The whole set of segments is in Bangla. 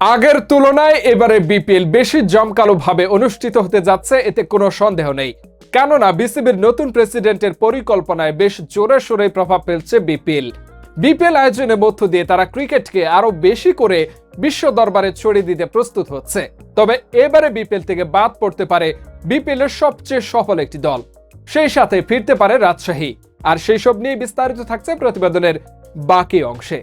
আগের তুলনায় এবারে বিপিএল বেশি জমকালোভাবে অনুষ্ঠিত হতে যাচ্ছে, এতে কোনো সন্দেহ নেই। কেননা, বিসিবির নতুন প্রেসিডেন্টের পরিকল্পনায় বেশ জোরে সোরে প্রভাব ফেলছে বিপিএল। বিপিএল আয়োজনের মধ্য দিয়ে তারা ক্রিকেটকে আরও বেশি করে বিশ্ব দরবারে ছড়িয়ে দিতে প্রস্তুত হচ্ছে। তবে এবারে বিপিএল থেকে বাদ পড়তে পারে বিপিএল এর সবচেয়ে সফল একটি দল। সেই সাথে ফিরতে পারে রাজশাহী। আর সেই সব নিয়ে বিস্তারিত থাকছে প্রতিবেদনের বাকি অংশে।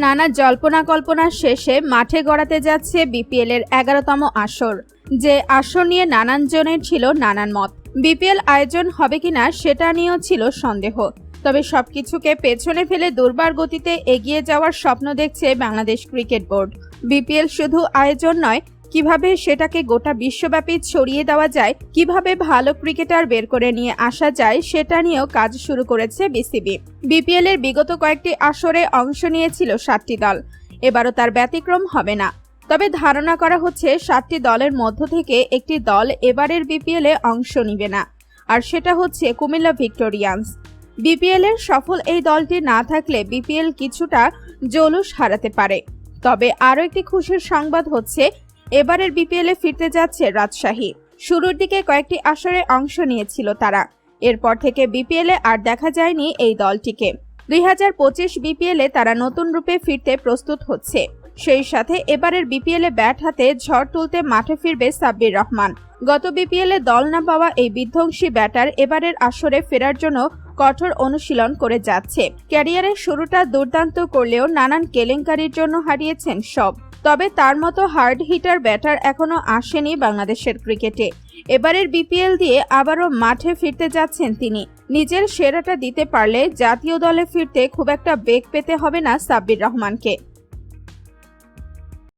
নানা জল্পনা কল্পনার শেষে মাঠে গড়াতে যাচ্ছে বিপিএল এর এগারোতম আসর, যে আসর নিয়ে নানান জনের ছিল নানান মত। বিপিএল আয়োজন হবে কিনা সেটা নিয়েও ছিল সন্দেহ। তবে সবকিছুকে পেছনে ফেলে দুর্বার গতিতে এগিয়ে যাওয়ার স্বপ্ন দেখছে বাংলাদেশ ক্রিকেট বোর্ড। বিপিএল শুধু আয়োজন নয় কীভাবে সেটাকে গোটা বিশ্বব্যাপী ছড়িয়ে দেওয়া যায়, কীভাবে ভালো ক্রিকেটার বের করে নিয়ে আসা যায়, সেটা নিয়েও কাজ শুরু করেছে বিসিবি। বিপিএল এর বিগত কয়েকটি আসরে অংশ নিয়েছিল সাতটি দল। এবারও তার ব্যতিক্রম হবে না। তবে ধারণা করা হচ্ছে সাতটি দলের মধ্য থেকে একটি দল এবারের বিপিএল এ অংশ নিবে না। আর সেটা হচ্ছে কুমিল্লা ভিক্টোরিয়ান্স। বিপিএল এর সফল এই দলটি না থাকলে বিপিএল কিছুটা জৌলুস হারাতে পারে। তবে আরও একটি খুশির সংবাদ হচ্ছে এবারের বিপিএল ফিরতে যাচ্ছে রাজশাহী। শুরুর দিকে কয়েকটি আসরে অংশ নিয়েছিল তারা। এরপর থেকে বিপিএল আর দেখা যায়নি এই দলটিকে। দুই বিপিএল তারা নতুন রূপে ফিরতে প্রস্তুত হচ্ছে। সেই সাথে এবারের বিপিএল ব্যাট হাতে ঝড় তুলতে মাঠে ফিরবে সাব্বির রহমান। গত বিপিএল দল না পাওয়া এই বিধ্বংসী ব্যাটার এবারের আসরে ফেরার জন্য কঠোর অনুশীলন করে যাচ্ছে। ক্যারিয়ারের শুরুটা দুর্দান্ত করলেও নানান কেলেঙ্কারির জন্য হারিয়েছেন সব। তবে তার মতো হার্ড হিটার ব্যাটার এখনও আসেনি বাংলাদেশের ক্রিকেটে। এবারের বিপিএল দিয়ে আবারও মাঠে ফিরতে যাচ্ছেন তিনি। নিজের সেরাটা দিতে পারলে জাতীয় দলে ফিরতে খুব একটা বেগ পেতে হবে না সাব্বির রহমানকে।